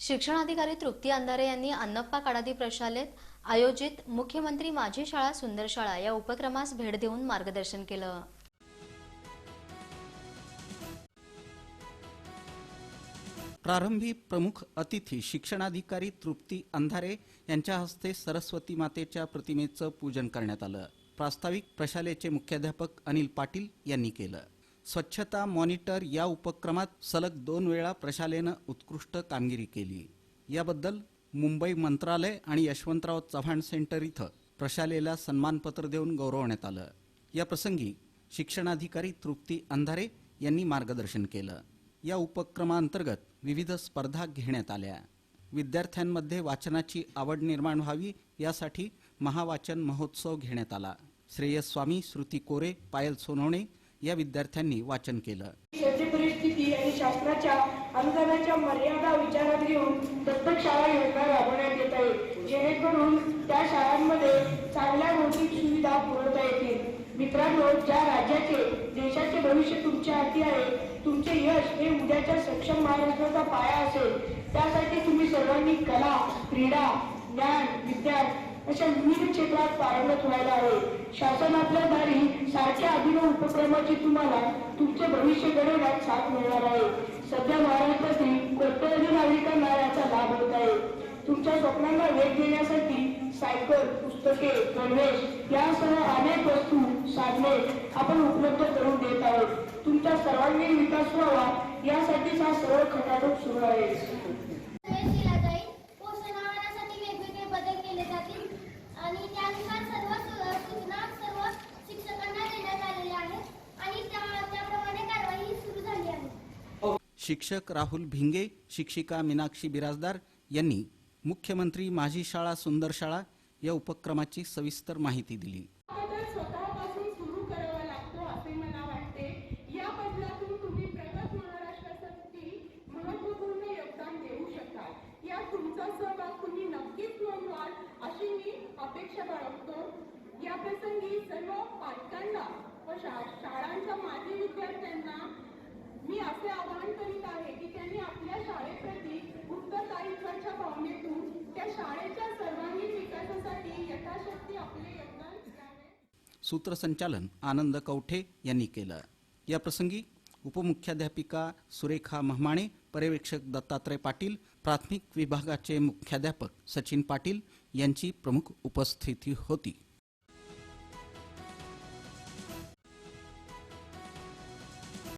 शिक्षणाधिकारी तृप्ती अंधारे यांनी अन्नप्पा काडादी प्रशालेत आयोजित मुख्यमंत्री माझी शाळा सुंदर शाळा या उपक्रमास भेट देऊन मार्गदर्शन केलं. प्रारंभी प्रमुख अतिथी शिक्षणाधिकारी तृप्ती अंधारे यांच्या हस्ते सरस्वती मातेच्या प्रतिमेचं पूजन करण्यात आलं. प्रास्ताविक प्रशालेचे मुख्याध्यापक अनिल पाटील यांनी केलं. स्वच्छता मॉनिटर या उपक्रमात सलग दोन वेळा प्रशालेनं उत्कृष्ट कामगिरी केली. याबद्दल मुंबई मंत्रालय आणि यशवंतराव चव्हाण सेंटर इथं प्रशालेला सन्मानपत्र देऊन गौरवण्यात आलं. या प्रसंगी शिक्षणाधिकारी तृप्ती अंधारे यांनी मार्गदर्शन केलं. या उपक्रमांतर्गत विविध स्पर्धा घेण्यात आल्या. विद्यार्थ्यांमध्ये वाचनाची आवड निर्माण व्हावी यासाठी महावाचन महोत्सव घेण्यात आला. श्रेयस स्वामी श्रुती कोरे पायल सोनवणे या विद्यार्थ्यांनी वाचन केलं. परिस्थिती आणि शासनाच्या अनुदानाच्या मर्यादा विचारात घेऊन प्रत्येक शाळा योजना राबवण्यात येत आहे. जेणेकरून त्या शाळांमध्ये चांगल्या भौतिक सुविधा पुरवता येतील. मित्रांनो ज्या राज्याचे देशाचे भविष्य तुमच्या हाती आहे तुमचे यश हे उद्याच्या सक्षम महाराष्ट्राचा पाया असेल. त्यासाठी तुम्ही सर्वांनी कला क्रीडा ज्ञान विज्ञान अशा विविध क्षेत्रात पारंगत व्हायला हवे. शासन आपल्या दारी उपक्रमाची तुम्हाला तुमचे भविष्य घडवण्यात साथ मिळणार आहे. सध्या महाराष्ट्रातील कोट्यवधी नागरिकांना याचा लाभ होत आहे. तुमच्या स्वप्नांना वेग देण्यासाठी सायकल पुस्तके गणवेश यासह अनेक वस्तू साधने आपण उपलब्ध करून देत आहोत. तुमचा सर्वांगीण विकास व्हावा यासाठीच हा सर्व खटाटोप सुरू आहे. आणि त्यानुसार सर्व सु- सूचना सर्व शिक्षकांना देण्यात आलेल्या आहेत आणि त्या त्याप्रमाणे कारवाई सुरू झाली आहे शिक्षक राहुल भिंगे शिक्षिका मीनाक्षी बिराजदार यांनी मुख्यमंत्री माझी शाळा सुंदर शाळा या उपक्रमाची सविस्तर माहिती दिली. या अपेक्षा बाळगतो. या प्रसंगी सर्व पालकांना व शाळांच्या माजी विद्यार्थ्यांना मी असे आवाहन करीत आहे की त्यांनी आपल्या शाळेप्रती उत्तरदायित्वाच्या भावनेतून त्या शाळेच्या सर्वांगीण विकासासाठी यथाशक्ती आपले योगदान सूत्रसंचालन आनंद कवठे यांनी केलं. या प्रसंगी उपमुख्याध्यापिका सुरेखा महमाणे पर्यवेक्षक दत्तात्रय पाटील प्राथमिक विभागाचे मुख्याध्यापक सचिन पाटील यांची प्रमुख उपस्थिती होती.